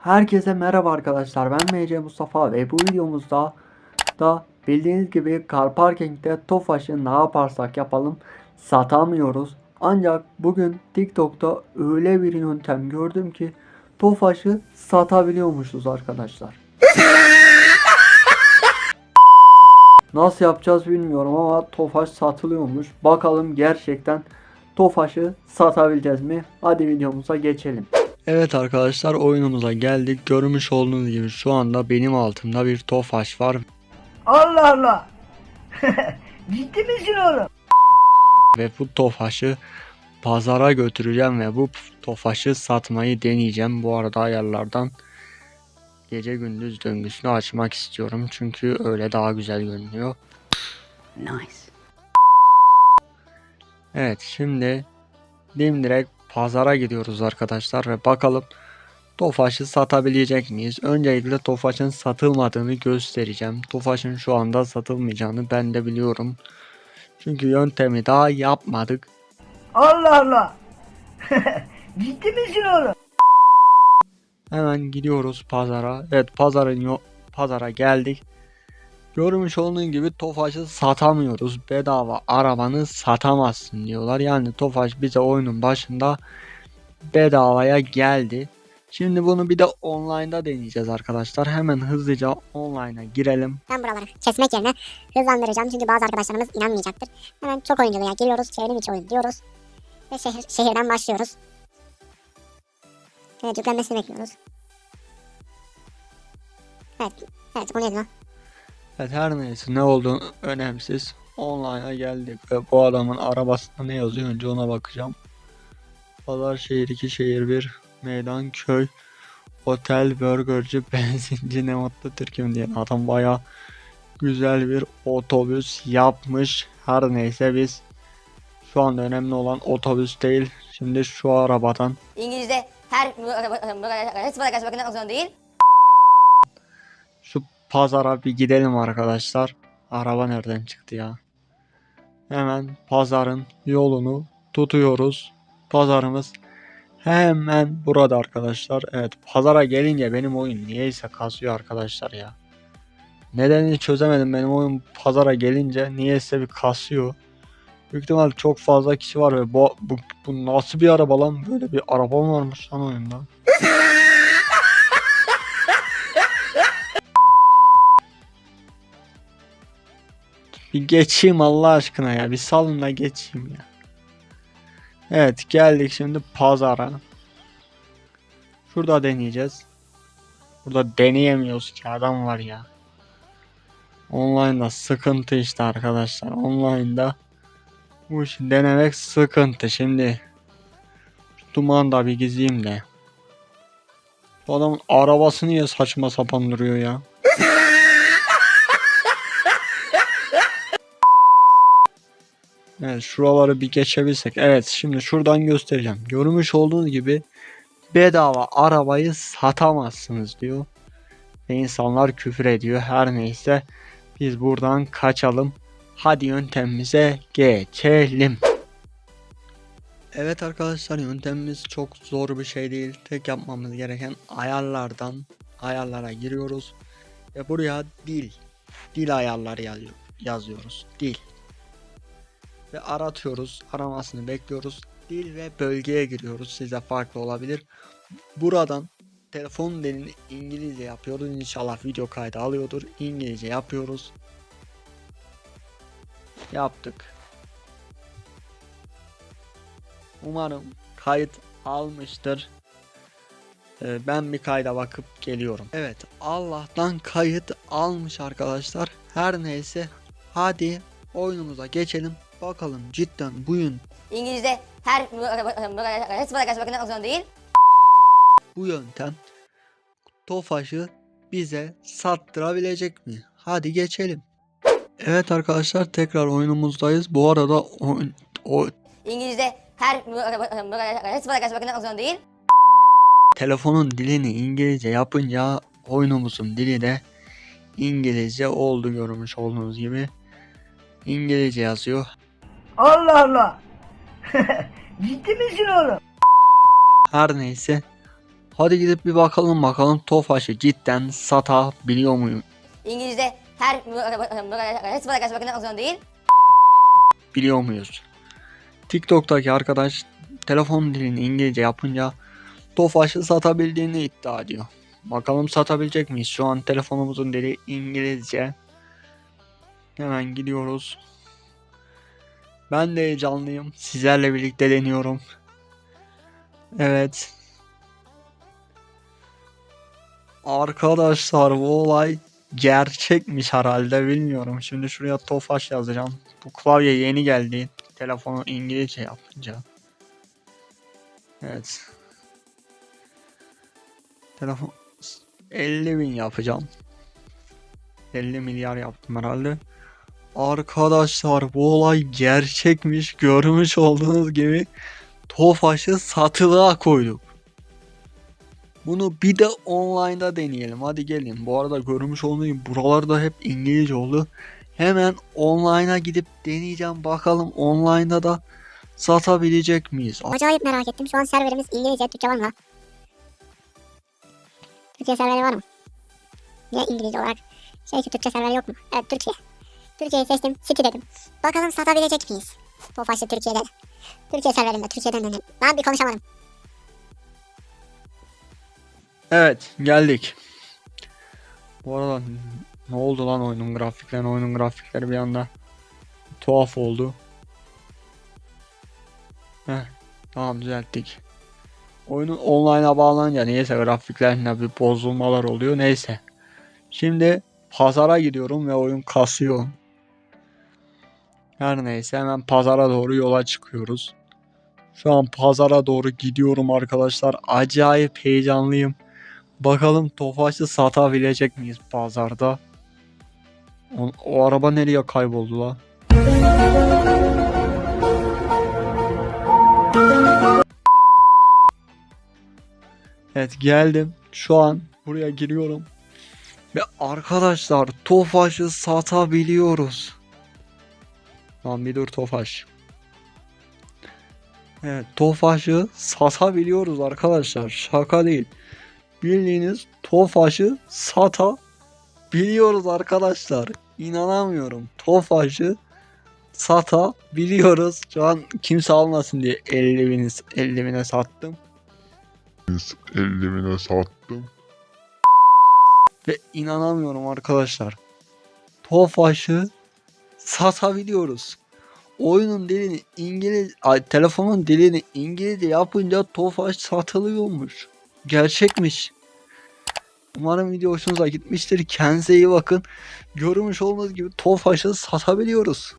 Herkese merhaba arkadaşlar ben MC Mustafa ve bu videomuzda da bildiğiniz gibi car parking'de Tofaş'ı ne yaparsak yapalım satamıyoruz. Ancak bugün TikTok'ta öyle bir yöntem gördüm ki Tofaş'ı satabiliyormuşuz arkadaşlar. Nasıl yapacağız bilmiyorum ama Tofaş satılıyormuş. Bakalım gerçekten Tofaş'ı satabileceğiz mi? Hadi videomuza geçelim. Evet arkadaşlar oyunumuza geldik. Görmüş olduğunuz gibi şu anda benim altımda bir Tofaş var Allah Allah. Ciddi misin oğlum? ve bu Tofaş'ı pazara götüreceğim ve bu Tofaş'ı satmayı deneyeceğim. Bu arada ayarlardan gece gündüz döngüsünü açmak istiyorum. Çünkü öyle daha güzel görünüyor. Nice. Evet şimdi dimdirek pazara gidiyoruz arkadaşlar ve bakalım Tofaş'ı satabilecek miyiz? Öncelikle Tofaş'ın satılmadığını göstereceğim. Tofaş'ın şu anda satılmayacağını ben de biliyorum. Çünkü yöntemi daha yapmadık. Allah Allah. Ciddi misin oğlum? Hemen gidiyoruz pazara. Evet pazarın yo- pazara geldik. Görmüş olduğun gibi Tofaş'ı satamıyoruz. Bedava arabanı satamazsın diyorlar. Yani Tofaş bize oyunun başında bedavaya geldi. Şimdi bunu bir de online'da deneyeceğiz arkadaşlar. Hemen hızlıca online'a girelim. Ben buraları kesmek yerine hızlandıracağım çünkü bazı arkadaşlarımız inanmayacaktır. Hemen çok oyunculuğa giriyoruz, çevrim içi oyun diyoruz. Ve şehir, şehirden başlıyoruz. Evet yüklenmesini bekliyoruz. Evet, evet bu neydi? Evet her neyse ne olduğu önemsiz. Online'a geldik ve bu adamın arabasında ne yazıyor önce ona bakacağım. Pazar şehir 2 şehir 1 meydan köy otel burgerci benzinci ne mutlu Türk'üm diye adam baya güzel bir otobüs yapmış. Her neyse biz şu anda önemli olan otobüs değil. Şimdi şu arabadan İngilizce her hepsi bana karşı değil. Pazara bir gidelim arkadaşlar. Araba nereden çıktı ya? Hemen pazarın yolunu tutuyoruz. Pazarımız hemen burada arkadaşlar. Evet pazara gelince benim oyun niyeyse kasıyor arkadaşlar ya. Nedenini çözemedim benim oyun pazara gelince niyeyse bir kasıyor. Büyük ihtimal çok fazla kişi var ve bu, bu, bu nasıl bir araba lan? Böyle bir araba mı varmış lan oyunda? Bir geçeyim Allah aşkına ya. Bir salın da geçeyim ya. Evet geldik şimdi pazara. Şurada deneyeceğiz. Burada deneyemiyoruz ki adam var ya. Online'da sıkıntı işte arkadaşlar. Online'da bu işi denemek sıkıntı. Şimdi şu dumanı da bir gizleyeyim de. Bu adamın arabası niye saçma sapan duruyor ya? Evet şuraları bir geçebilsek. Evet şimdi şuradan göstereceğim. Görmüş olduğunuz gibi bedava arabayı satamazsınız diyor. Ve insanlar küfür ediyor. Her neyse biz buradan kaçalım. Hadi yöntemimize geçelim. Evet arkadaşlar yöntemimiz çok zor bir şey değil. Tek yapmamız gereken ayarlardan ayarlara giriyoruz. Ve buraya dil. Dil ayarları yazıyor, yazıyoruz. Dil ve aratıyoruz. Aramasını bekliyoruz. Dil ve bölgeye giriyoruz. Size farklı olabilir. Buradan telefon dilini İngilizce yapıyoruz. İnşallah video kaydı alıyordur. İngilizce yapıyoruz. Yaptık. Umarım kayıt almıştır. Ee, Ben bir kayda bakıp geliyorum. Evet Allah'tan kayıt almış arkadaşlar. Her neyse hadi oyunumuza geçelim. Bakalım cidden bu yön, İngilizce her bana karşı bakmak zorunda değil. bu yöntem Tofaş'ı bize sattırabilecek mi? Hadi geçelim. Evet arkadaşlar tekrar oyunumuzdayız. Bu arada oyun, o İngilizce her bana karşı bakmak zorunda değil. telefonun dilini İngilizce yapınca oyunumuzun dili de İngilizce oldu görmüş olduğunuz gibi. İngilizce yazıyor. Allah Allah. Ciddi misin oğlum? Her neyse Hadi gidip bir bakalım bakalım Tofaş'ı cidden satabiliyor muyum? İngilizce her hepsi bana karşı bakmak zorunda değil. Biliyor muyuz? TikTok'taki arkadaş telefon dilini İngilizce yapınca Tofaş'ı satabildiğini iddia ediyor. Bakalım satabilecek miyiz? Şu an telefonumuzun dili İngilizce. Hemen gidiyoruz. Ben de heyecanlıyım. Sizlerle birlikte deniyorum. Evet. Arkadaşlar bu olay gerçekmiş herhalde bilmiyorum. Şimdi şuraya Tofaş yazacağım. Bu klavye yeni geldi. Telefonu İngilizce yapınca. Evet. Telefon 50 bin yapacağım. 50 milyar yaptım herhalde. Arkadaşlar bu olay gerçekmiş. Görmüş olduğunuz gibi Tofaş'ı satılığa koyduk. Bunu bir de online'da deneyelim. Hadi gelin. Bu arada görmüş olduğunuz gibi buralarda hep İngilizce oldu. Hemen online'a gidip deneyeceğim. Bakalım online'da da satabilecek miyiz? Acayip merak ettim. Şu an serverimiz İngilizce, Türkçe var mı lan? Türkiye serveri var mı? Niye İngilizce olarak? Şey ki Türkçe server yok mu? Evet Türkiye. Türkiye'yi seçtim. City dedim. Bakalım satabilecek miyiz? Tofaş'ı Türkiye'de. Türkiye serverinde. Türkiye'den dönelim. Ben bir konuşamadım. Evet geldik. Bu arada ne oldu lan oyunun grafikleri? Oyunun grafikleri bir anda tuhaf oldu. Heh, tamam düzelttik. Oyunun online'a bağlanınca neyse grafiklerinde bir bozulmalar oluyor. Neyse. Şimdi pazara gidiyorum ve oyun kasıyor. Her neyse hemen pazara doğru yola çıkıyoruz. Şu an pazara doğru gidiyorum arkadaşlar. Acayip heyecanlıyım. Bakalım Tofaş'ı satabilecek miyiz pazarda? O, o araba nereye kayboldu la? Evet geldim. Şu an buraya giriyorum. Ve arkadaşlar Tofaş'ı satabiliyoruz. Lan bir dur Tofaş. Evet Tofaş'ı satabiliyoruz arkadaşlar. Şaka değil bildiğiniz Tofaş'ı sata biliyoruz arkadaşlar. İnanamıyorum. Tofaş'ı sata biliyoruz. Şu an kimse almasın diye 50 bini, 50 bine sattım. 50 bine sattım. Ve inanamıyorum arkadaşlar. Tofaş'ı satabiliyoruz. Oyunun dilini İngiliz, ay, telefonun dilini İngilizce yapınca Tofaş satılıyormuş. Gerçekmiş. Umarım video hoşunuza gitmiştir. Kendinize iyi bakın. Görmüş olduğunuz gibi Tofaş'ı satabiliyoruz.